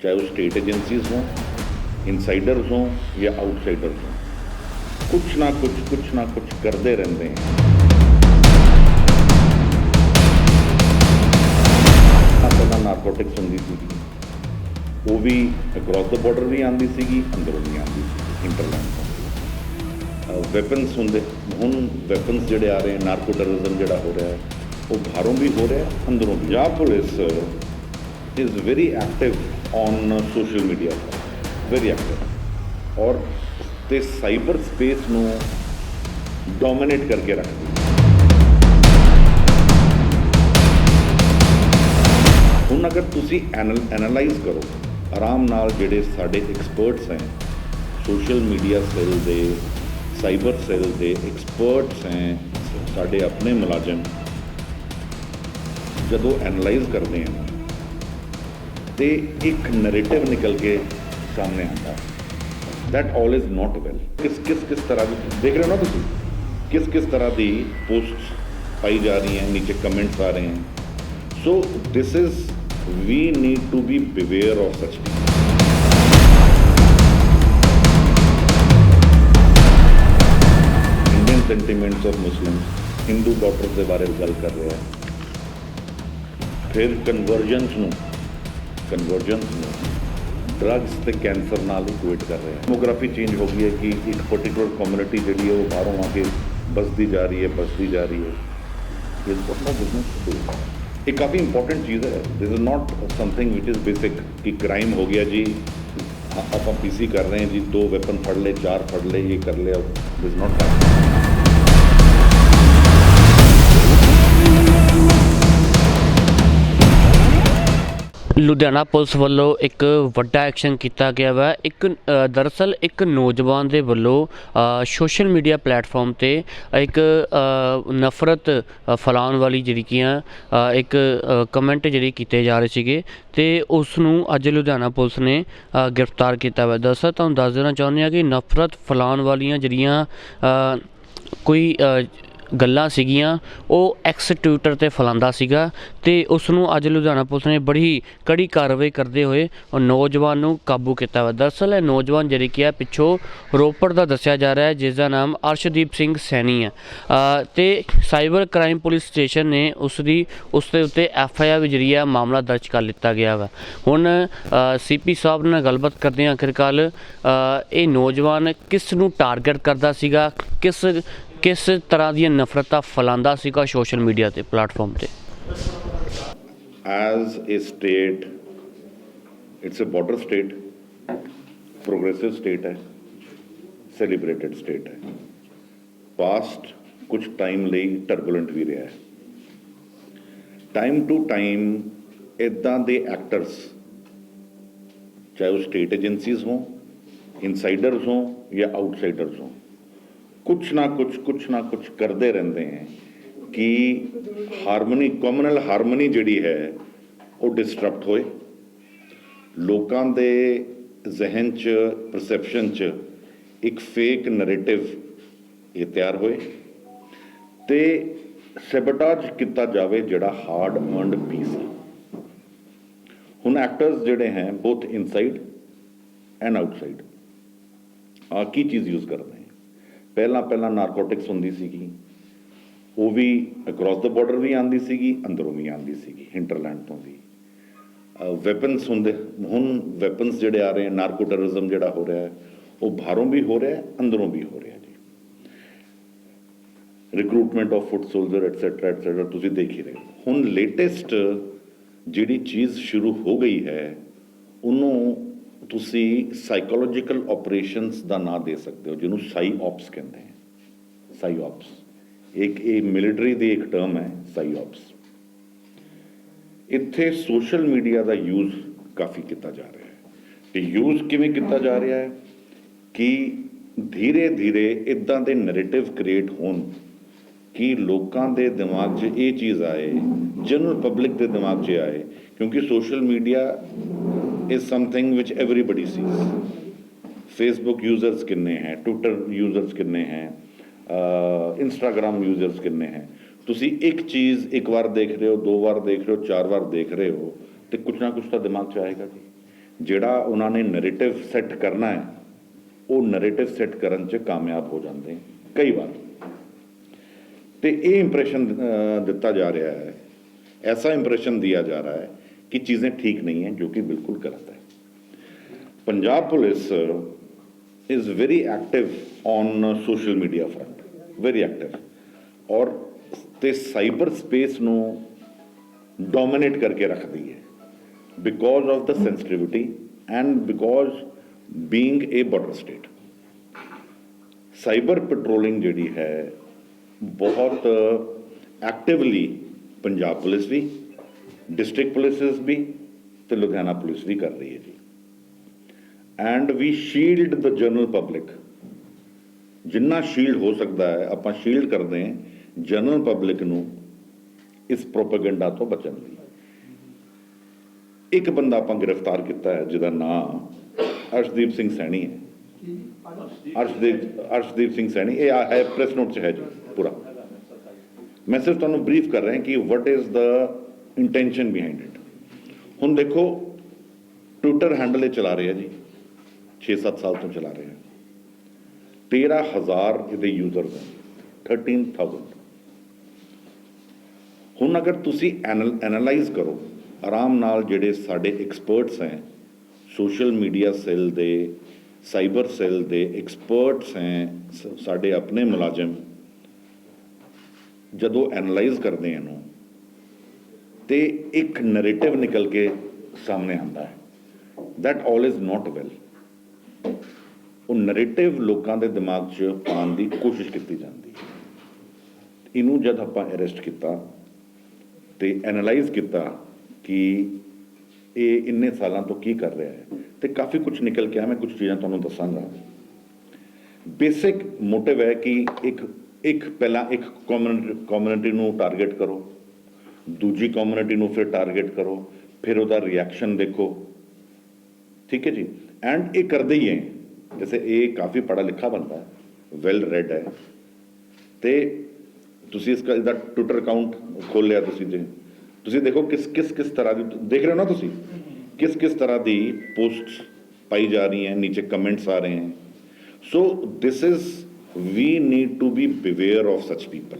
चाहे वो state agencies हों इनसाइडर्स हों या आउटसाइडर्स हों कुछ ना कुछ कुछ ना कुछ करते रहते हैं ਪਹਿਲਾਂ ਨਾਰਕੋਟਿਕਸ ਹੁੰਦੀ ਸੀਗੀ ਉਹ ਵੀ ਅਕ੍ਰੋਸ ਦ ਬਾਰਡਰ ਵੀ ਆਉਂਦੀ ਸੀਗੀ ਅੰਦਰੋਂ ਵੀ ਆਉਂਦੀ ਸੀ ਇੰਟਰਲੈਂਡ ਤੋਂ ਵੈਪਨਸ ਹੁੰਦੇ ਹੁਣ ਵੈਪਨਸ ਜਿਹੜੇ ਆ ਰਹੇ ਨਾਰਕੋ ਟੈਰਰਿਜ਼ਮ ਜਿਹੜਾ ਹੋ ਰਿਹਾ ਹੈ ਉਹ ਬਾਹਰੋਂ ਵੀ ਹੋ ਰਿਹਾ ਹੈ, ਅੰਦਰੋਂ ਵੀ Punjab police is very active on social media very active or ਤੇ ਸਾਈਬਰ ਸਪੇਸ ਨੂੰ ਡੋਮਿਨੇਟ ਕਰਕੇ ਰੱਖਦੀ ਹੁਣ ਅਗਰ ਤੁਸੀਂ ਐਨਾਲਾਈਜ਼ ਕਰੋ ਆਰਾਮ ਨਾਲ ਜਿਹੜੇ ਸਾਡੇ ਐਕਸਪਰਟਸ ਹੈ ਸੋਸ਼ਲ ਮੀਡੀਆ ਸੈੱਲ ਦੇ ਸਾਈਬਰ ਸੈੱਲ ਦੇ ਐਕਸਪਰਟਸ ਹੈ ਸਾਡੇ ਆਪਣੇ ਮੁਲਾਜ਼ਮ ਜਦੋਂ ਐਨਾਲਾਈਜ਼ ਕਰਦੇ ਹਨ ਤੇ ਇੱਕ ਨੈਰੇਟਿਵ ਨਿਕਲ ਕੇ ਸਾਹਮਣੇ ਆਉਂਦਾ that all is not well ਕਿਸ ਕਿਸ ਕਿਸ ਤਰ੍ਹਾਂ ਦੀ ਦੇਖ ਰਹੇ ਹੋ ਨਾ ਤੁਸੀਂ ਕਿਸ ਕਿਸ ਤਰ੍ਹਾਂ ਦੀ ਪੋਸਟਸ ਪਾਈ ਜਾ ਰਹੀ ਹੈ ਨੀਚੇ ਕਮੈਂਟਸ ਆ ਰਹੇ ਹਨ So this is we need to be beware of such things. Indian sentiments of Muslims, Hindu daughters ਦੇ ਬਾਰੇ ਗੱਲ ਕਰ ਰਿਹਾ ਹੈ ਫਿਰ ਕਨਵਰਜਨਸ ਨੂੰ ਕਨਵਰਜਨਸ ਨੂੰ ਡਰੱਗਸ ਤੇ ਕੈਂਸਰ ਨਾਲ ਇਕੁਏਟ ਕਰ ਰਹੇ ਹੈ। ਡੈਮੋਗ੍ਰਾਫੀ ਚੇਂਜ ਹੋ ਗਈ ਹੈ ਕਿ ਇੱਕ ਪਾਰਟਿਕੂਲਰ ਕਮਿਊਨਿਟੀ ਜਿਹੜੀ ਹੈ ਉਹ ਬਾਹਰੋਂ ਆ ਕੇ ਬਸਦੀ ਜਾ ਰਹੀ ਹੈ ਬਸਦੀ ਜਾ ਰਹੀ ਹੈ। ਇਸ ਵਾਟ ਬਿਜ਼ਨਸ ਇਹ ਕਾਫੀ ਇੰਪੋਰਟੈਂਟ ਚੀਜ਼ ਹੈ। This is not something which is basic ਕਿ ਕ੍ਰਾਈਮ ਹੋ ਗਿਆ ਜੀ ਆ- ਆਪਾਂ ਪੀਸੀ ਕਰ ਰਹੇ ਹਾਂ ਜੀ, ਦੋ ਵੈਪਨ ਫੜ ਲਏ, ਚਾਰ ਫੜ ਲਏ, ਇਹ ਕਰ ਲਿਆ ਦਿਸ ਨਾਟ ਲੁਧਿਆਣਾ ਪੁਲਿਸ ਵੱਲੋਂ ਇੱਕ ਵੱਡਾ ਐਕਸ਼ਨ ਕੀਤਾ ਗਿਆ ਵਾ। ਇੱਕ ਅ, ਦਰਅਸਲ ਇੱਕ ਨੌਜਵਾਨ ਦੇ ਵੱਲੋਂ ਸੋਸ਼ਲ ਮੀਡੀਆ ਪਲੇਟਫਾਰਮ ਤੇ ਇੱਕ ਨਫ਼ਰਤ ਅ, ਫੈਲਾਉਣ ਵਾਲੀ ਜਿਹੜੀ ਕੀ ਇੱਕ ਕਮੈਂਟ ਜਿਹੜੀ ਕੀਤੇ ਜਾ ਰਹੇ ਸੀਗੇ ਤੇ ਉਸ ਨੂੰ ਅੱਜ ਲੁਧਿਆਣਾ ਪੁਲਿਸ ਨੇ ਗ੍ਰਿਫਤਾਰ ਕੀਤਾ ਵਾ। ਦਰਅਸਲ ਤੁਹਾਨੂੰ ਦੱਸ ਦੇਣਾ ਚਾਹੁੰਦੇ ਆ ਕਿ ਨਫ਼ਰਤ ਫੈਲਾਉਣ ਵਾਲੀਆਂ ਜਿਹੜੀਆਂ ਕੋਈ ਗੱਲਾਂ ਸੀਗੀਆਂ ਉਹ ਐਕਸ ਟਵਿੱਟਰ ਤੇ ਫੈਲਾਉਂਦਾ ਸੀਗਾ ਤੇ ਉਸ ਨੂੰ ਅੱਜ ਲੁਧਿਆਣਾ ਪੁਲਿਸ ਨੇ ਬੜੀ ਕੜੀ ਕਾਰਵਾਈ ਕਰਦੇ ਹੋਏ ਉਹ ਨੌਜਵਾਨ ਨੂੰ ਕਾਬੂ ਕੀਤਾ ਵਾ। ਦਰਅਸਲ ਇਹ ਨੌਜਵਾਨ ਜਿਹੜੀ ਕਿ ਹੈ ਪਿੱਛੋਂ ਰੋਪੜ ਦਾ ਦੱਸਿਆ ਜਾ ਰਿਹਾ ਹੈ ਜਿਸ ਦਾ ਨਾਮ ਅਰਸ਼ਦੀਪ ਸਿੰਘ ਸੈਣੀ ਹੈ ਅ, ਤੇ ਸਾਈਬਰ ਕ੍ਰਾਈਮ ਪੁਲਿਸ ਸਟੇਸ਼ਨ ਨੇ ਉਸ ਦੀ ਉਸ ਦੇ ਉੱਤੇ ਐਫ ਆਈ ਆਰ ਵੀ ਜਿਹੜੀ ਹੈ ਮਾਮਲਾ ਦਰਜ ਕਰ ਲਿੱਤਾ ਗਿਆ ਵਾ। ਹੁਣ ਸੀਪੀ ਸਾਹਿਬ ਨਾਲ ਗੱਲਬਾਤ ਕਰਦੇ ਹਾਂ ਆਖਿਰਕਾਰ ਇਹ ਨੌਜਵਾਨ ਕਿਸ ਨੂੰ ਟਾਰਗੇਟ ਕਰਦਾ ਸੀਗਾ ਕਿਸ ਕਿਸ ਤਰ੍ਹਾਂ ਦੀਆਂ ਨਫ਼ਰਤਾਂ ਫੈਲਾਉਂਦਾ ਸੀਗਾ ਸੋਸ਼ਲ ਮੀਡੀਆ ਤੇ ਪਲੇਟਫਾਰਮ ਤੇ? As a state its a border state progressive state ਹੈ celebrated state ਹੈ past ਕੁਝ ਟਾਈਮ ਲਈ ਟਰਬੂਲੈਂਟ ਵੀ ਰਿਹਾ ਹੈ। ਟਾਈਮ ਟੂ ਟਾਈਮ ਇਦਾਂ ਦੇ ਐਕਟਰਸ ਚਾਹੇ ਉਹ ਸਟੇਟ ਏਜੰਸੀਜ਼ ਹੋਂ ਇਨਸਾਈਡਰਸ ਹੋਂ ਜਾਂ ਆਊਟਸਾਈਡਰਸ ਹੋਂ ਕੁਛ ਨਾ ਕੁਛ ਕੁਛ ਨਾ ਕੁਛ ਕਰਦੇ ਰਹਿੰਦੇ ਹੈ ਕਿ ਹਾਰਮਨੀ ਕਮਿਊਨਲ ਹਾਰਮਨੀ ਜਿਹੜੀ ਹੈ ਉਹ ਡਿਸਟਰਪਟ ਹੋਏ। ਲੋਕਾਂ ਦੇ ਜ਼ਿਹਨ 'ਚ ਪਰਸੈਪਸ਼ਨ 'ਚ ਇੱਕ ਫੇਕ ਨੈਰੇਟਿਵ ਇਹ ਤਿਆਰ ਹੋਏ ਤੇ ਸੈਬਟਾਜ ਕੀਤਾ ਜਾਵੇ ਜਿਹੜਾ ਹਾਰਡ ਅਰਨਡ ਪੀਸ ਹੈ। ਹੁਣ ਐਕਟਰਸ ਜਿਹੜੇ ਹੈ ਬੋਥ ਇਨਸਾਈਡ ਐਂਡ ਆਊਟਸਾਈਡ ਆ ਕੀ ਚੀਜ਼ ਯੂਜ਼ ਕਰਦੇ ਪਹਿਲਾਂ ਪਹਿਲਾਂ ਨਾਰਕੋਟਿਕਸ ਹੁੰਦੀ ਸੀਗੀ। ਉਹ ਵੀ ਅਕ੍ਰੋਸ ਦ ਬਾਰਡਰ ਵੀ ਆਉਂਦੀ ਸੀਗੀ, ਅੰਦਰੋਂ ਵੀ ਆਉਂਦੀ ਸੀਗੀ, hinterland ਤੋਂ ਵੀ। ਵੈਪਨਸ ਹੁੰਦੇ, ਹੁਣ ਵੈਪਨਸ ਜਿਹੜੇ ਆ ਰਹੇ ਹਨ ਨਾਰਕੋ ਟੈਰਰਿਜ਼ਮ ਜਿਹੜਾ ਹੋ ਰਿਹਾ ਹੈ ਉਹ ਬਾਹਰੋਂ ਵੀ ਹੋ ਰਿਹਾ ਹੈ ਅੰਦਰੋਂ ਵੀ ਹੋ ਰਿਹਾ ਜੀ। Recruitment of foot soldier etcetera etcetera ਤੁਸੀਂ ਦੇਖ ਹੀ ਰਹੇ ਹੋ। ਹੁਣ ਲੇਟੈਸਟ ਜਿਹੜੀ ਚੀਜ਼ ਸ਼ੁਰੂ ਹੋ ਗਈ ਹੈ, ਉਹਨੂੰ ਤੁਸੀਂ ਸਾਈਕੋਲੋਜੀਕਲ ਆਪਰੇਸ਼ਨਸ ਦਾ ਨਾਂ ਦੇ ਸਕਦੇ ਹੋ, ਜਿਹਨੂੰ ਸਾਈ ਆਪਸ ਕਹਿੰਦੇ ਹੈ। ਸਾਈ ਆਪਸ ਇੱਕ ਇਹ ਮਿਲਟਰੀ ਦੀ ਇੱਕ ਟਰਮ ਹੈ ਸਾਈ ਆਪਸ ਇੱਥੇ ਸੋਸ਼ਲ ਮੀਡੀਆ ਦਾ ਯੂਜ਼ ਕਾਫੀ ਕੀਤਾ ਜਾ ਰਿਹਾ ਹੈ। ਤੇ ਯੂਜ਼ ਕਿਵੇਂ ਕੀਤਾ ਜਾ ਰਿਹਾ ਹੈ ਕਿ ਧੀਰੇ ਧੀਰੇ ਇਦਾਂ ਦੇ ਨੈਰੇਟਿਵ ਕ੍ਰੀਏਟ ਹੋਣ ਕਿ ਲੋਕਾਂ ਦੇ ਦਿਮਾਗ 'ਚ ਇਹ ਚੀਜ਼ ਆਏ ਜਨਰਲ ਪਬਲਿਕ ਦੇ ਦਿਮਾਗ 'ਚ ਆਏ, ਕਿਉਂਕਿ social media is something which everybody sees. Facebook users kinne hain twitter users kinne hain instagram users kinne hain ਤੁਸੀਂ ਇੱਕ ਚੀਜ਼ ਇੱਕ ਵਾਰ ਦੇਖ ਰਹੇ ਹੋ ਦੋ ਵਾਰ ਦੇਖ ਰਹੇ ਹੋ ਚਾਰ ਵਾਰ ਦੇਖ ਰਹੇ ਹੋ ਤੇ ਕੁਝ ਨਾ ਕੁਝ ਤਾਂ ਦਿਮਾਗ 'ਚ ਆਏਗਾ ਜੀ ਜਿਹੜਾ ਉਹਨਾਂ ਨੇ ਨੈਰੇਟਿਵ ਸੈੱਟ ਕਰਨਾ ਹੈ ਉਹ ਨੈਰੇਟਿਵ ਸੈੱਟ ਕਰਨ 'ਚ ਕਾਮਯਾਬ ਹੋ ਜਾਂਦੇ ਕਈ ਵਾਰ ਤੇ ਇਹ ਇੰਪ੍ਰੈਸ਼ਨ ਦਿੱਤਾ ਜਾ ਰਿਹਾ ਹੈ ਐਸਾ ਇੰਪ੍ਰੈਸ਼ਨ ਦਿਆ ਜਾ ਰਿਹਾ ਹੈ कि चीज़ें ठीक नहीं हैं जो कि बिल्कुल गलत है Punjab police is very active on social media front very active ਔਰ ਤੇ ਸਾਈਬਰ ਸਪੇਸ ਨੂੰ ਡੋਮਿਨੇਟ ਕਰਕੇ ਰੱਖਦੀ ਹੈ because of the sensitivity and because being a border state cyber patrolling ਜਿਹੜੀ ਹੈ ਬਹੁਤ ਐਕਟਿਵਲੀ ਪੰਜਾਬ ਪੁਲਿਸ ਵੀ ਡਿਸਟ੍ਰਿਕਟ ਪੁਲਿਸਸ ਵੀ ਤੇ ਲੁਧਿਆਣਾ ਪੁਲਿਸ ਵੀ ਕਰ ਰਹੀ ਹੈ ਜੀ। And we shield the general public ਜਿੰਨਾ ਸ਼ੀਲਡ ਹੋ ਸਕਦਾ ਹੈ, ਆਪਾਂ ਸ਼ੀਲਡ ਕਰਦੇ ਹਾਂ ਜਨਰਲ ਪਬਲਿਕ ਨੂੰ ਇਸ ਪ੍ਰੋਪਗੈਂਡਾ ਤੋਂ ਬਚਣ ਲਈ। ਇੱਕ ਬੰਦਾ ਆਪਾਂ ਗ੍ਰਿਫਤਾਰ ਕੀਤਾ ਹੈ, ਜਿਹਦਾ ਨਾਮ ਅਰਸ਼ਦੀਪ ਸਿੰਘ ਸੈਣੀ ਹੈ। ਅਰਸ਼ਦੀਪ ਅਰਸ਼ਦੀਪ ਸਿੰਘ ਸੈਣੀ, ਇਹ ਆ ਹੈ ਪ੍ਰੈਸ ਨੋਟ 'ਚ ਹੈ ਜੀ, ਪੂਰਾ। ਮੈਂ ਸਿਰਫ ਤੁਹਾਨੂੰ ਬਰੀਫ ਕਰ ਰਿਹਾ ਕਿ what is the intention behind it ਹੁਣ ਦੇਖੋ ਟਵਿੱਟਰ ਹੈਂਡਲ ਇਹ ਚਲਾ ਰਹੇ ਆ ਜੀ 6-7 ਸਾਲ ਤੋਂ ਚਲਾ ਰਹੇ। ਆ 13000 ਇਹਦੇ ਯੂਜ਼ਰਸ ਹਨ 13000 ਹੁਣ ਅਗਰ ਤੁਸੀਂ ਐਨਾਲਾਈਜ਼ ਕਰੋ, ਆਰਾਮ ਨਾਲ ਜਿਹੜੇ ਸਾਡੇ ਐਕਸਪਰਟਸ ਹੈ ਸੋਸ਼ਲ ਮੀਡੀਆ ਸੈੱਲ ਦੇ ਸਾਈਬਰ ਸੈੱਲ ਦੇ ਐਕਸਪਰਟਸ ਹੈ, ਸ- ਸਾਡੇ ਆਪਣੇ ਮੁਲਾਜ਼ਮ, ਜਦੋਂ ਐਨਾਲਾਈਜ਼ ਕਰਦੇ ਇਹਨੂੰ ਤੇ ਇੱਕ ਨੈਰੇਟਿਵ ਨਿਕਲ ਕੇ ਸਾਹਮਣੇ ਆਉਂਦਾ ਹੈ। That all is not well ਉਹ ਨੈਰੇਟਿਵ ਲੋਕਾਂ ਦੇ ਦਿਮਾਗ 'ਚ ਪਾਉਣ ਦੀ ਕੋਸ਼ਿਸ਼ ਕੀਤੀ ਜਾਂਦੀ ਹੈ। ਇਹਨੂੰ ਜਦ ਆਪਾਂ ਅਰੈਸਟ ਕੀਤਾ ਤੇ ਐਨਾਲਾਈਜ਼ ਕੀਤਾ ਕਿ ਇਹ ਇੰਨੇ ਸਾਲਾਂ ਤੋਂ ਕੀ ਕਰ ਰਿਹਾ ਹੈ ਤੇ ਕਾਫੀ ਕੁਝ ਨਿਕਲ ਕੇ ਆ ਮੈਂ ਕੁਝ ਚੀਜ਼ਾਂ ਤੁਹਾਨੂੰ ਦੱਸਾਂਗਾ। ਬੇਸਿਕ ਮੋਟਿਵ ਹੈ ਕਿ ਇੱਕ ਇੱਕ ਪਹਿਲਾਂ ਇੱਕ ਕਮਿਊਨਿਟੀ ਨੂੰ ਟਾਰਗੇਟ ਕਰੋ। ਦੂਜੀ ਕਮਿਊਨਿਟੀ ਨੂੰ ਫਿਰ ਟਾਰਗੇਟ ਕਰੋ, ਫਿਰ ਉਹਦਾ ਰਿਐਕਸ਼ਨ ਦੇਖੋ। ਠੀਕ ਹੈ ਜੀ? ਐਂਡ ਇਹ ਕਰਦੇ ਹੀ ਹੈ। ਜੈਸੇ ਇਹ ਕਾਫੀ ਪੜਾ ਲਿਖਾ ਬੰਦਾ ਹੈ ਵੈਲ ਰੈਡ ਹੈ। ਤੇ ਤੁਸੀਂ ਇਸका ਦਾ ਟਵਿੱਟਰ ਅਕਾਊਂਟ ਖੋਲ ਲਿਆ ਤੁਸੀਂ ਜੇ। ਤੁਸੀਂ ਦੇਖੋ ਕਿਸ ਕਿਸ ਕਿਸ ਤਰ੍ਹਾਂ ਦੀ, ਦੇਖ ਰਹੇ ਹੋ ਨਾ ਤੁਸੀਂ? ਕਿਸ ਕਿਸ ਤਰ੍ਹਾਂ ਦੀ ਪੋਸਟਸ ਪਾਈ ਜਾ ਰਹੀ ਹੈ, ਨੀਚੇ ਕਮੈਂਟਸ ਆ ਰਹੇ ਹਨ so this is we need to be beware of such people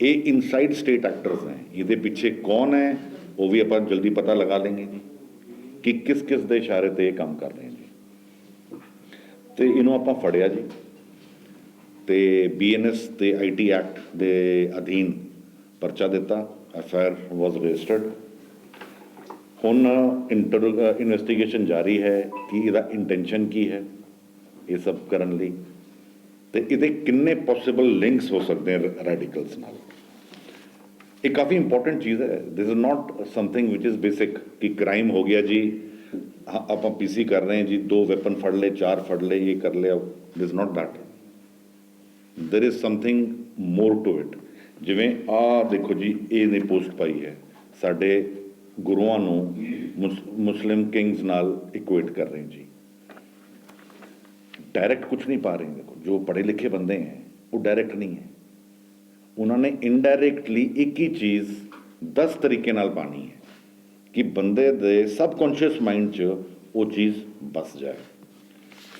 ਇਹ ਇਨਸਾਈਡ ਸਟੇਟ ਐਕਟਰਸ ਹੈ ਇਹਦੇ ਪਿੱਛੇ ਕੌਣ ਹੈ, ਉਹ ਵੀ ਆਪਾਂ ਜਲਦੀ ਪਤਾ ਲਗਾ ਲੈਂਗੇ ਜੀ, ਕਿ ਕਿਸ ਕਿਸ ਦੇ ਇਸ਼ਾਰੇ ਤੇ ਇਹ ਕੰਮ ਕਰ ਰਹੇ ਨੇ। ਤੇ ਇਹਨੂੰ ਆਪਾਂ ਫੜਿਆ ਜੀ। ਤੇ ਬੀਐਨਐਸ ਤੇ ਆਈਟੀ ਐਕਟ ਦੇ ਅਧੀਨ ਪਰਚਾ ਦਿੱਤਾ ਐਫਆਈਆਰ ਵਾਸ ਰਜਿਸਟਰਡ ਹੁਣ ਇਨਵੈਸਟੀਗੇਸ਼ਨ ਜਾਰੀ ਹੈ ਕਿ ਇਹਦਾ ਇੰਟੈਂਸ਼ਨ ਕੀ ਹੈ, ਇਹ ਸਭ ਕਰਨ ਲਈ। ਤੇ ਇਹਦੇ ਕਿੰਨੇ ਪੋਸੀਬਲ ਲਿੰਕਸ ਹੋ ਸਕਦੇ ਨੇ ਰੈਡੀਕਲਸ ਨਾਲ? ਇਹ ਕਾਫੀ ਇੰਪੋਰਟੈਂਟ ਚੀਜ਼ ਹੈ। This is not something which is basic ਕਿ ਕ੍ਰਾਈਮ ਹੋ ਗਿਆ ਜੀ ਹਾਂ, ਆਪਾਂ ਪੀਸੀ ਕਰ ਰਹੇ ਹਾਂ ਜੀ ਦੋ ਵੈਪਨ ਫੜ ਲਏ ਚਾਰ ਫੜ ਲਏ ਇਹ ਕਰ ਲਿਆ this not that there is something more to it ਜਿਵੇਂ ਆ ਦੇਖੋ ਜੀ ਇਹ ਨੇ ਪੋਸਟ ਪਾਈ ਹੈ। ਸਾਡੇ ਗੁਰੂਆਂ ਨੂੰ ਮੁਸ- ਮੁਸਲਿਮ ਕਿੰਗਸ ਨਾਲ ਇਕੁਏਟ ਕਰ ਰਹੇ ਜੀ। ਡਾਇਰੈਕਟ ਕੁਝ ਨਹੀਂ ਪਾ ਰਹੇ ਦੇਖੋ ਜੋ ਪੜ੍ਹੇ ਲਿਖੇ ਬੰਦੇ ਹੈ ਉਹ ਡਾਇਰੈਕਟ ਨਹੀਂ ਹੈ। ਉਹਨਾਂ ਨੇ ਇਨਡਾਇਰੈਕਟਲੀ ਇੱਕ ਹੀ ਚੀਜ਼ 10 ਤਰੀਕੇ ਨਾਲ ਪਾਣੀ ਹੈ ਕਿ ਬੰਦੇ ਦੇ ਸਬਕੌਂਸ਼ੀਅਸ ਮਾਈਂਡ 'ਚ ਉਹ ਚੀਜ਼ ਬਸ ਜਾਏ।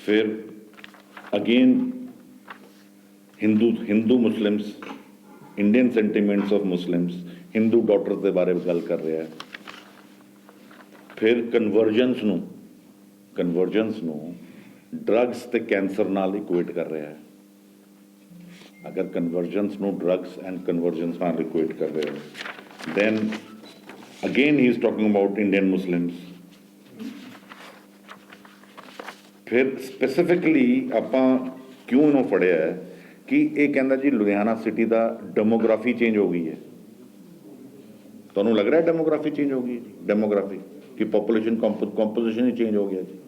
ਫਿਰ again Hindu Hindu Muslims Indian sentiments of Muslims Hindu daughters ਦੇ ਬਾਰੇ ਗੱਲ ਕਰ ਰਿਹਾ ਹੈ। ਫਿਰ ਕਨਵਰਜੈਂਸ ਨੂੰ ਕਨਵਰਜੈਂਸ ਨੂੰ ਡਰੱਗਸ ਤੇ ਕੈਂਸਰ ਨਾਲ ਇਕੁਏਟ ਕਰ ਰਿਹਾ ਹੈ। ਅਗਰ ਕਨਵਰਜੈਂਸ ਨੂੰ ਡਰੱਗਸ ਐਂਡ ਕਨਵਰਜੈਂਸ ਨਾਲ ਇਕੁਏਟ ਕਰ ਰਹੇ ਹੋ then again he is talking about Indian Muslims ਫਿਰ ਸਪੈਸੀਫਿਕਲੀ ਆਪਾਂ ਕਿਉਂ ਇਹਨੂੰ ਫੜਿਆ ਹੈ ਕਿ ਇਹ ਕਹਿੰਦਾ ਜੀ ਲੁਧਿਆਣਾ ਸਿਟੀ ਦਾ ਡੈਮੋਗ੍ਰਾਫੀ ਚੇਂਜ ਹੋ ਗਈ ਹੈ। ਤੁਹਾਨੂੰ ਲੱਗ ਰਿਹਾ ਡੈਮੋਗ੍ਰਾਫੀ ਚੇਂਜ ਹੋ ਗਈ ਹੈ ਜੀ? ਡੈਮੋਗ੍ਰਾਫੀ ਕਿ ਪੋਪੂਲੇਸ਼ਨ ਕੰਪੋਜੀਸ਼ਨ ਹੀ ਚੇਂਜ ਹੋ ਗਿਆ ਜੀ।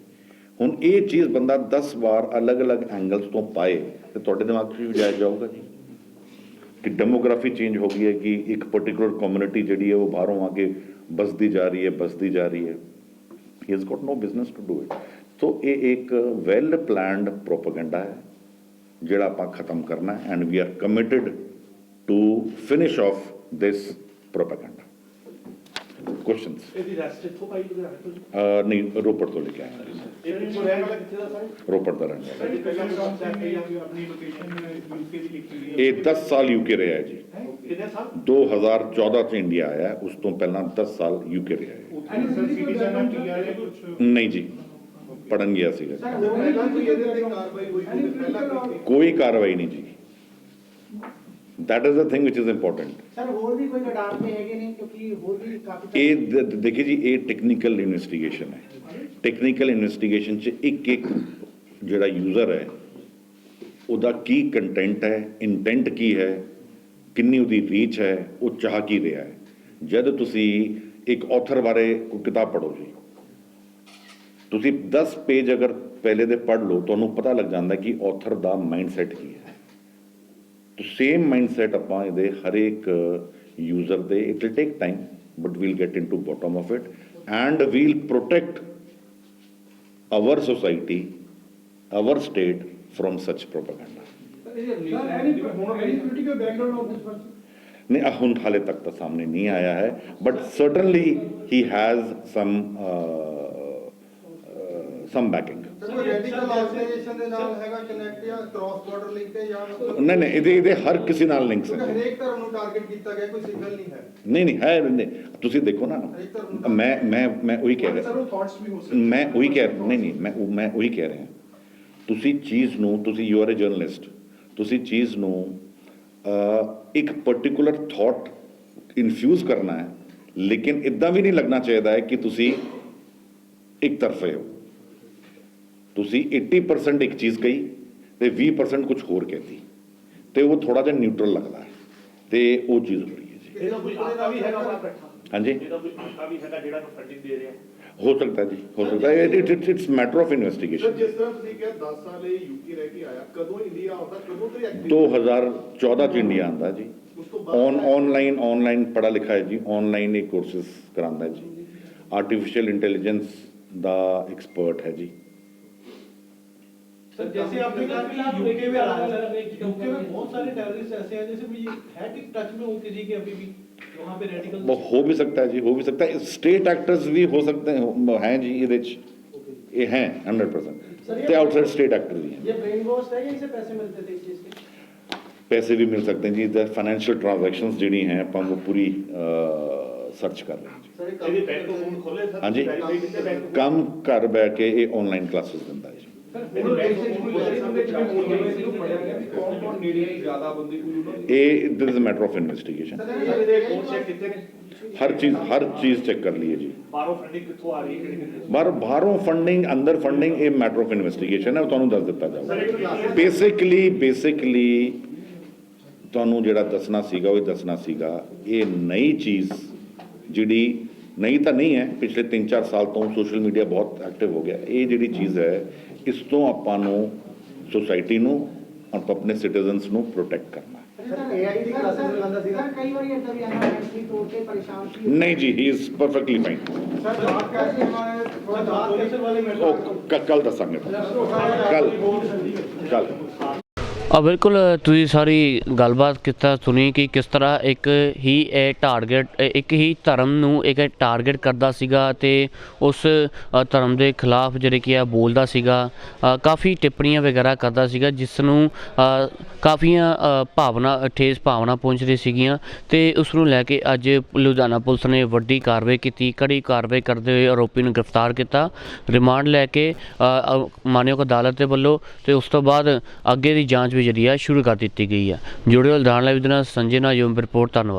ਹੁਣ ਇਹ ਚੀਜ਼ ਬੰਦਾ 10 ਵਾਰ ਅਲੱਗ-ਅਲੱਗ ਐਂਗਲਸ ਤੋਂ ਪਾਏ ਤੇ ਤੁਹਾਡੇ ਦਿਮਾਗ 'ਚ ਵੀ ਜਾਇ ਜਾਊਗਾ ਜੀ ਕਿ ਡੈਮੋਗ੍ਰਾਫੀ ਚੇਂਜ ਹੋ ਗਈ ਹੈ ਕਿ ਇੱਕ ਪਾਰਟਿਕੂਲਰ ਕਮਿਊਨਿਟੀ ਜਿਹੜੀ ਹੈ ਉਹ ਬਾਹਰੋਂ ਆ ਕੇ ਬਸਦੀ ਜਾ ਰਹੀ ਹੈ ਬਸਦੀ ਜਾ ਰਹੀ ਹੈ he has got no business to do it so ਇਹ ਇੱਕ ਵੈਲ ਪਲਾਨਡ ਪ੍ਰੋਪਗੈਂਡਾ ਹੈ ਜਿਹੜਾ ਆਪਾਂ ਖਤਮ ਕਰਨਾ ਹੈ and we are committed to finish off this propaganda questions ਇਹਦੀ ਰੈਸਟ ਇੱਥੋਂ ਪਾਈ ਲੁਧਿਆਣੇ ਤੋਂ ਜੀ? ਨਹੀਂ ਰੋਪੜ ਤੋਂ ਲੈ ਕੇ ਆਇਆ ਇਹ ਪਿੱਛੋਂ ਰਹਿਣ ਵਾਲਾ ਕਿੱਥੇ ਦਾ ਸਰ ਰੋਪੜ ਦਾ ਰਹਿਣ ਵਾਲਾ ਸਰ ਪਹਿਲਾਂ ਹੈ ਜਾਂ ਆਪਣੀ ਲੋਕੇਸ਼ਨ ਯੂਕੇ ਦੀ ਲਿਖੀ ਹੋਈ ਇਹ 10 ਸਾਲ ਯੂਕੇ ਰਿਹਾ ਹੈ ਜੀ ਹੈ ਕਿੰਨੇ ਸਾਲ 2014 ਚ ਇੰਡੀਆ ਆਇਆ ਉਸ ਤੋਂ ਪਹਿਲਾਂ 10 ਸਾਲ ਯੂਕੇ ਰਿਹਾ ਹੈ ਉੱਥੇ ਸਰ ਸਿਟੀਜ਼ਨ ਆ ਕੀ ਆ ਕੁਝ ਨਹੀਂ ਜੀ ਪੜਨ ਗਿਆ ਸੀਗਾ ਜੀ। ਸਰ ਪਹਿਲਾਂ ਕੋਈ ਇਹਦੇ ਤੇ ਕਾਰਵਾਈ ਹੋਈ ਹੋਵੇ ਪਹਿਲਾਂ ਕੋਈ ਕੋਈ ਕਾਰਵਾਈ ਨਹੀਂ ਜੀ that is the thing which is important. Sir ਹੋਰ ਵੀ ਕੋਈ ਲੜਾਕ ਤੇ ਹੈਗੇ ਨੇ? ਕਿਉਂਕਿ ਹੋਰ ਵੀ ਕਾਫੀ ਇਹ ਦ- ਦ- ਦੇਖਿਏ ਜੀ ਇਹ ਟੈਕਨੀਕਲ ਇਨਵੈਸਟੀਗੇਸ਼ਨ ਹੈ। ਟੈਕਨੀਕਲ ਇਨਵੈਸਟੀਗੇਸ਼ਨ ਚ ਇੱਕ ਇੱਕ ਜਿਹੜਾ ਯੂਜ਼ਰ ਹੈ ਉਹਦਾ ਕੀ ਕੰਟੈਂਟ ਹੈ ਇੰਟੈਂਟ ਕੀ ਹੈ ਕਿੰਨੀ ਉਹਦੀ ਰੀਚ ਹੈ ਉਹ ਚਾਹ ਕੀ ਰਿਹਾ ਹੈ। ਜਦ ਤੁਸੀਂ ਇੱਕ ਆਥਰ ਬਾਰੇ ਕੋਈ ਕਿਤਾਬ ਪੜ੍ਹੋ ਜੀ ਤੁਸੀਂ 10 ਪੇਜ ਅਗਰ ਪਹਿਲੇ ਦੇ ਪੜ੍ਹ ਲਓ ਤੁਹਾਨੂੰ ਪਤਾ ਲੱਗ ਜਾਂਦਾ ਕਿ ਆਥਰ ਦਾ ਮਾਈਂਡਸੈਟ ਕੀ ਹੈ। ਤੋ ਸੇਮ ਮਾਈਂਡਸੈਟ ਆਪਾਂ ਇਹਦੇ ਹਰੇਕ ਯੂਜ਼ਰ ਦੇ it will take time but we'll get into bottom of it and we'll protect our society our state from such propaganda. ਨਹੀਂ ਆਹ ਹੁਣ ਹਾਲੇ ਤੱਕ ਤਾਂ ਸਾਹਮਣੇ ਨਹੀਂ ਆਇਆ ਹੈ but certainly he has some some backing sir ਕੋਈ ਰੈਡੀਕਲ ਆਰਗੇਨਾਈਜੇਸ਼ਨ ਦੇ ਨਾਲ ਹੈਗਾ ਕਨੈਕਟ ਜਾਂ ਕ੍ਰਾਸ ਬਾਰਡਰ ਲਿੰਕ ਹੈ ਜਾਂ ਮਤਲਬ ਨਹੀਂ ਨਹੀਂ ਇਹਦੇ ਇਹਦੇ ਹਰ ਕਿਸੇ ਨਾਲ ਲਿੰਕਸ ਕਿਉਂਕਿ ਹੈ ਹਰੇਕ ਧਰਮ ਨੂੰ ਟਾਰਗੇਟ ਕੀਤਾ ਗਿਆ ਕੋਈ ਸਿੰਗਲ ਨਹੀਂ ਹੈ। ਨਹੀਂ ਨਹੀਂ ਹੈ ਨਹੀਂ, ਤੁਸੀਂ ਦੇਖੋ ਨਾ ਮੈਂ ਮੈਂ ਮੈਂ ਉਹੀ ਕਹਿ ਰਿਹਾ। ਸਰ ਉਹ ਥਾਟਸ ਵੀ ਹੋ ਸਕਦੇ। ਮੈਂ ਉਹੀ ਕਹਿ ਨਹੀਂ ਨਹੀਂ ਮੈਂ ਉਹ- ਮੈਂ ਉਹੀ ਕਹਿ ਰਿਹਾ। ਤੁਸੀਂ ਚੀਜ਼ ਨੂੰ ਤੁਸੀਂ ਯੂ ਆਰ ਅ ਜਰਨਲਿਸਟ ਤੁਸੀਂ ਚੀਜ਼ ਨੂੰ ਅਹ, ਇੱਕ ਪਾਰਟਿਕੂਲਰ ਥਾਟ ਇਨਫਿਊਜ਼ ਕਰਨਾ ਹੈ ਲੇਕਿਨ ਇਦਾਂ ਵੀ ਨਹੀਂ ਲੱਗਣਾ ਚਾਹੀਦਾ ਹੈ ਕਿ ਤੁਸੀਂ ਇੱਕ ਤਰਫੇ ਹੋ। ਤੁਸੀਂ 80% ਇੱਕ ਚੀਜ਼ ਕਹੀ ਤੇ 20% ਕੁਝ ਹੋਰ ਕਹਿਤੀ ਤੇ ਉਹ ਥੋੜਾ ਜਿਹਾ ਨਿਊਟਰਲ ਲੱਗਦਾ ਹੈ ਤੇ ਉਹ ਚੀਜ਼ ਹੋ ਰਹੀ ਹੈ ਜੀ। ਇਹਦਾ ਕੋਈ ਆਕਾ ਵੀ ਹੈਗਾ ਆਪਣਾ ਬੈਠਾ ਹਾਂਜੀ। ਇਹਦਾ ਕੋਈ ਆਕਾ ਵੀ ਹੈਗਾ ਜਿਹੜਾ ਨੂੰ ਫੰਡਿੰਗ ਦੇ ਰਿਹਾ ਹੋ? ਸਕਦਾ ਜੀ ਹੋ ਸਕਦਾ it it's matter of investigation ਜਿਸ ਤਰ੍ਹਾਂ ਤੁਸੀਂ ਕਿਹਾ 10 ਸਾਲ ਇਹ ਯੂਕੇ ਰਹਿ ਕੇ ਆਇਆ ਕਦੋਂ ਇੰਡੀਆ ਆਉਂਦਾ ਕਦੋਂ ਤੋਂ ਐਕਟਿਵ 2014 ਚ ਇੰਡੀਆ ਆਂਦਾ ਜੀ। ਔਨ ਆਨਲਾਈਨ ਆਨਲਾਈਨ ਪੜਾ ਲਿਖਾ ਹੈ ਜੀ। ਆਨਲਾਈਨ ਹੀ ਕੋਰਸਸ ਕਰਾਉਂਦਾ ਜੀ। ਆਰਟੀਫੀਸ਼ੀਅਲ ਇੰਟੈਲੀਜੈਂਸ ਦਾ ਐਕਸਪਰਟ ਹੈ ਜੀ। सर जैसे आपने कहा कि यूके में यूके में बहुत सारे टेररिस्ट ऐसे हैं जैसे भी है कि टच में हो किसी के अभी भी वहाँ पे रेडिकल वो हो भी सकता है जी हो भी सकता है स्टेट एक्टर्स भी हो सकते हैं हैं जी ਇਹਦੇ ਚ ਇਹ हैं 100% ਤੇ ਆਊਟਸਾਈਡ ਸਟੇਟ ਐਕਟਰ ਵੀ हैं ये ब्रेन वॉश है या इसे पैसे मिलते थे इस चीज के ਪੈਸੇ ਵੀ ਮਿਲ ਸਕਦੇ हैं जी द फाइनेंशियल ट्रांजैक्शंस ਜਿਹੜੀ हैं ਆਪਾਂ ਉਹ ਪੂਰੀ ਸਰਚ ਕਰ ਰਹੇ ਹਾਂ ਜੀ ਸਰ ਇਹਦੇ ਬੈਂਕ ਅਕਾਊਂਟ ਖੋਲੇ ਸਰ ਹਾਂਜੀ। ਵੈਰੀਫਾਈ ਕੀਤੇ ਬੈਂਕ ਕੰਮ ਘਰ ਬੈ ਕੇ ਇਹ ਆਨਲਾਈਨ ਕਲਾਸਿਸ ਦਿੰਦਾ ਹੈ ਇਹ this is matter of investigation ਹਰ ਚੀਜ਼ ਹਰ ਚੀਜ਼ ਚੈੱਕ ਕਰ ਲਈਏ ਜੀ। ਬਾਹਰੋਂ ਫੰਡਿੰਗ ਕਿੱਥੋਂ ਆ ਰਹੀ ਹੈ ਬਾਹਰ ਬਾਹਰੋਂ ਫੰਡਿੰਗ ਅੰਦਰ ਫੰਡਿੰਗ ਇਹ ਮੈਟਰ ਆਫ ਇਨਵੈਸਟੀਗੇਸ਼ਨ ਹੈ ਉਹ ਤੁਹਾਨੂੰ ਦੱਸ ਦਿੱਤਾ ਜਾਊਗਾ। ਬੇਸਿਕਲੀ ਬੇਸਿਕਲੀ ਤੁਹਾਨੂੰ ਜਿਹੜਾ ਦੱਸਣਾ ਸੀਗਾ ਉਹ ਦੱਸਣਾ ਸੀਗਾ ਇਹ ਨਈ ਚੀਜ਼ ਜਿਹੜੀ ਨਈ ਤਾਂ ਨਹੀਂ ਹੈ ਪਿਛਲੇ 3-4 ਸਾਲ ਤੋਂ ਸੋਸ਼ਲ ਮੀਡੀਆ ਬਹੁਤ ਐਕਟਿਵ ਹੋ ਗਿਆ ਇਹ ਜਿਹੜੀ ਚੀਜ਼ ਹੈ ਇਸ ਤੋਂ ਆਪਾਂ ਨੂੰ ਸੋਸਾਇਟੀ ਨੂੰ ਆਪਾਂ ਆਪਣੇ ਸਿਟੀਜ਼ਨਸ ਨੂੰ ਪ੍ਰੋਟੈਕਟ ਕਰਨਾ सर एआई की क्लासेस लगाता ਸੀ ਸਰ ਕਈ ਵਾਰੀ ਇਦਾਂ ਆ ਬਿਲਕੁਲ, ਤੁਸੀਂ ਸਾਰੀ ਗੱਲਬਾਤ ਕੀਤਾ ਸੁਣੀ ਕਿ ਕਿਸ ਤਰ੍ਹਾਂ ਇੱਕ ਹੀ ਇਹ ਟਾਰਗੇਟ ਇੱਕ ਹੀ ਧਰਮ ਨੂੰ ਇੱਕ ਟਾਰਗੇਟ ਕਰਦਾ ਸੀਗਾ ਤੇ ਉਸ ਧਰਮ ਦੇ ਖਿਲਾਫ ਜਿਹੜੇ ਕਿ ਆ ਬੋਲਦਾ ਸੀਗਾ ਕਾਫੀ ਟਿੱਪਣੀਆਂ ਵਗੈਰਾ ਕਰਦਾ ਸੀਗਾ, ਜਿਸ ਨੂੰ ਕਾਫੀਆਂ ਭਾਵਨਾ, ਠੇਸ ਭਾਵਨਾ ਪਹੁੰਚ ਰਹੀ ਸੀਗੀਆਂ ਤੇ ਉਸ ਨੂੰ ਲੈ ਕੇ ਅੱਜ ਲੁਧਿਆਣਾ ਪੁਲਿਸ ਨੇ ਵੱਡੀ ਕਾਰਵਾਈ ਕੀਤੀ, ਕੜੀ ਕਾਰਵਾਈ ਕਰਦੇ ਹੋਏ ਆਰੋਪੀ ਨੂੰ ਗ੍ਰਿਫਤਾਰ ਕੀਤਾ, ਰਿਮਾਂਡ ਲੈ ਕੇ ਮਾਨਯੋਗ ਅਦਾਲਤ ਦੇ ਵੱਲੋਂ ਤੇ ਉਸ ਤੋਂ ਬਾਅਦ ਅੱਗੇ ਦੀ ਜਾਂਚ ਵੀ ਜਿਹੜੀ ਆ ਸ਼ੁਰੂ ਕਰ ਦਿੱਤੀ ਗਈ ਹੈ ਜੁੜੇ ਹੋਏ ਲਾਈਵ ਦੇ ਨਾਲ ਸੰਜੇ ਨਾਲ ਯੋਮ ਰਿਪੋਰਟ ਧੰਨਵਾਦ।